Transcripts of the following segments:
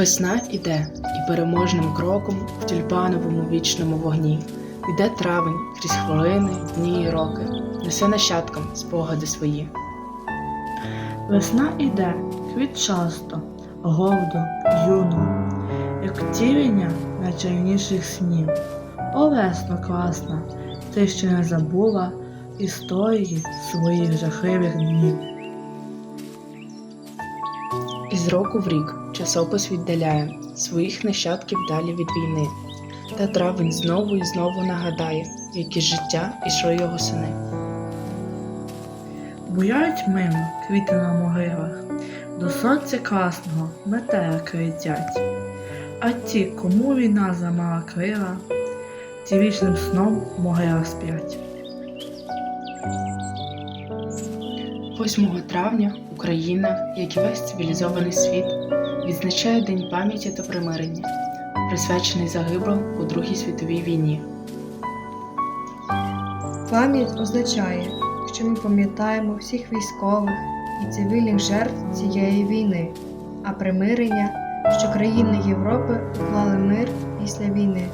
Весна іде, і переможним кроком в тюльпановому вічному вогні. Іде травень крізь хвилини, дні і роки, несе нащадкам спогади свої. Весна іде, квіт часто, гордо, юно, як тівення найчайніших снів. О, весно класна, ти ще не забула історії своїх жахливих днів. Року в рік часопис віддаляє своїх нащадків далі від війни. Та травень знову і знову нагадає, як із життя ішли його сини. Буяють мимо квіти на могилах, до сонця красного метелики летять. А ті, кому війна замала крила, ті вічним сном в сплять. 8 травня Україна, як і весь цивілізований світ, відзначає День пам'яті та примирення, присвячений загиблим у Другій світовій війні. Пам'ять означає, що ми пам'ятаємо всіх військових і цивільних жертв цієї війни, а примирення, що країни Європи уклали мир після війни.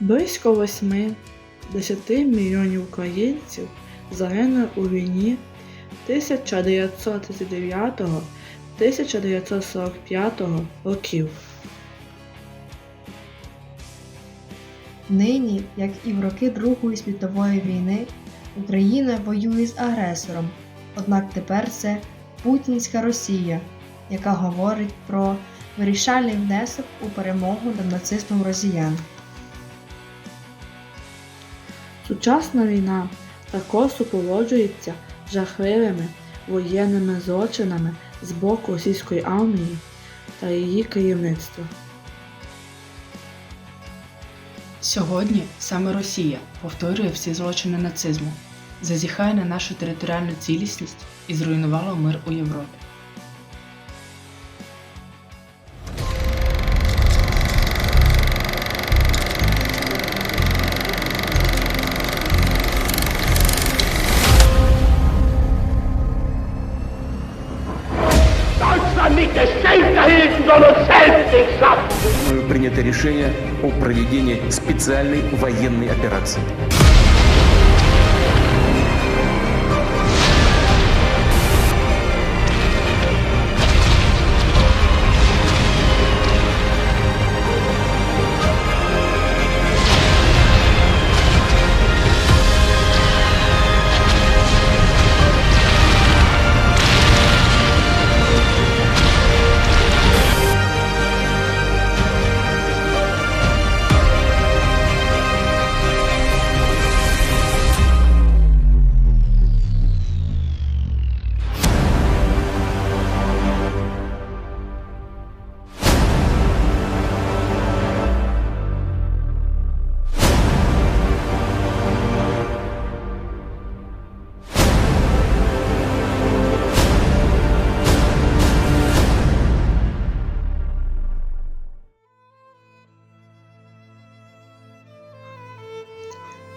Близько 8-10 мільйонів українців загинули у війні 1939-1945 років. Нині, як і в роки Другої світової війни, Україна воює з агресором. Однак тепер це путінська Росія, яка говорить про вирішальний внесок у перемогу над нацизмом росіян. Сучасна війна також супроводжується жахливими воєнними злочинами з боку російської армії та її керівництва. Сьогодні саме Росія повторює всі злочини нацизму, зазіхає на нашу територіальну цілісність і зруйнувала мир у Європі. Принято решение о проведении специальной военной операции.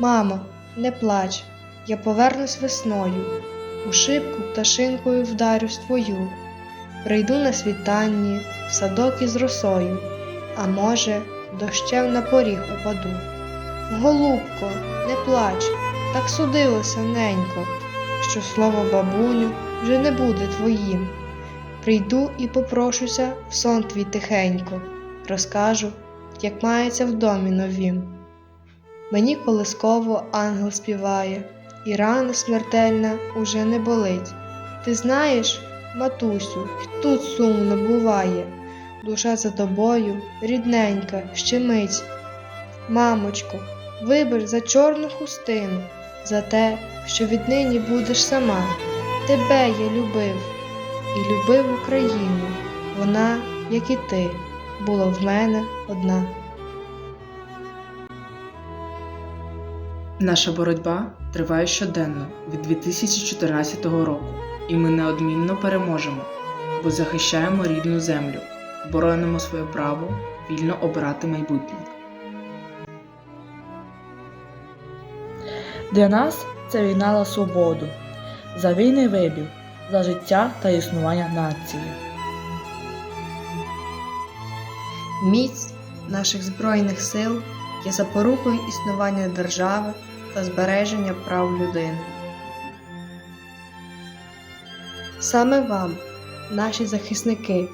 Мамо, не плач, я повернусь весною, у шибку пташинкою вдарюсь твою, прийду на світанні, в садок із росою, а може, дощем на поріг упаду. Голубко, не плач, так судилося ненько, що слово бабуню вже не буде твоїм. Прийду і попрошуся в сон твій тихенько, розкажу, як мається в домі новім. Мені колисково ангел співає, і рана смертельна уже не болить. Ти знаєш, матусю, тут сумно буває, душа за тобою, рідненька, щемить. Мамочко, вибач за чорну хустину, за те, що віднині будеш сама. Тебе я любив і любив Україну. Вона, як і ти, була в мене одна. Наша боротьба триває щоденно від 2014 року. і ми неодмінно переможемо, бо захищаємо рідну землю, боронимо своє право вільно обирати майбутнє. Для нас це війна за свободу, за вільний вибір, за життя та існування нації. Міць наших Збройних сил є запорукою існування держави та збереження прав людини. Саме вам, наші захисники,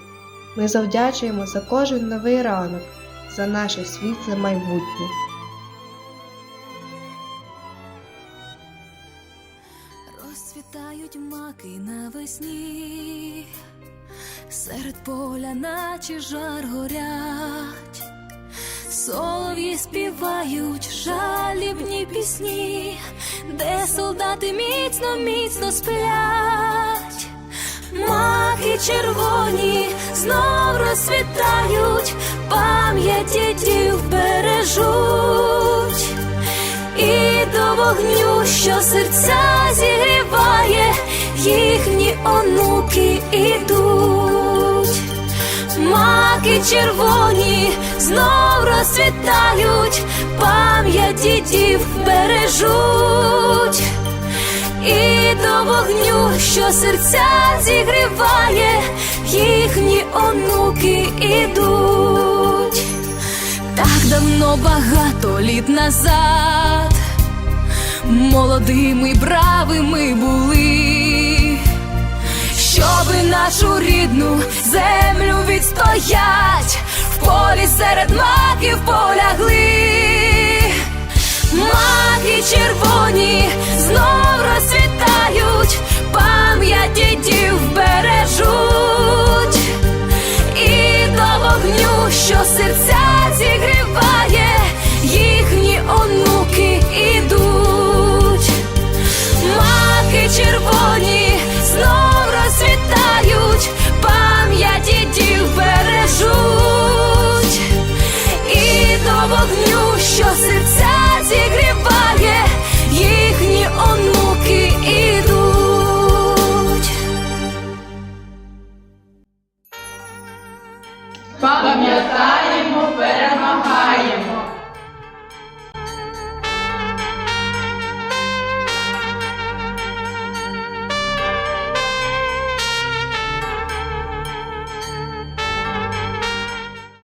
ми завдячуємо за кожен новий ранок, за наше світле майбутнє. Розцвітають маки навесні, серед поля, наче жар горять, солов'ї співають жалібні пісні, де солдати міцно, міцно сплять, маки червоні знов розцвітають, пам'ять дідів бережуть. І до вогню, що серця зігріває, їхні онуки ідуть. Маки червоні знов розцвітають, пам'ять дідів бережуть. І до вогню, що серця зігріває, їхні онуки ідуть. Так давно багато літ назад, молодими бравими були, щоби нашу рідну землю відстоять в полі серед мар років полягли, маки червоні знов розцвітають пам'яті.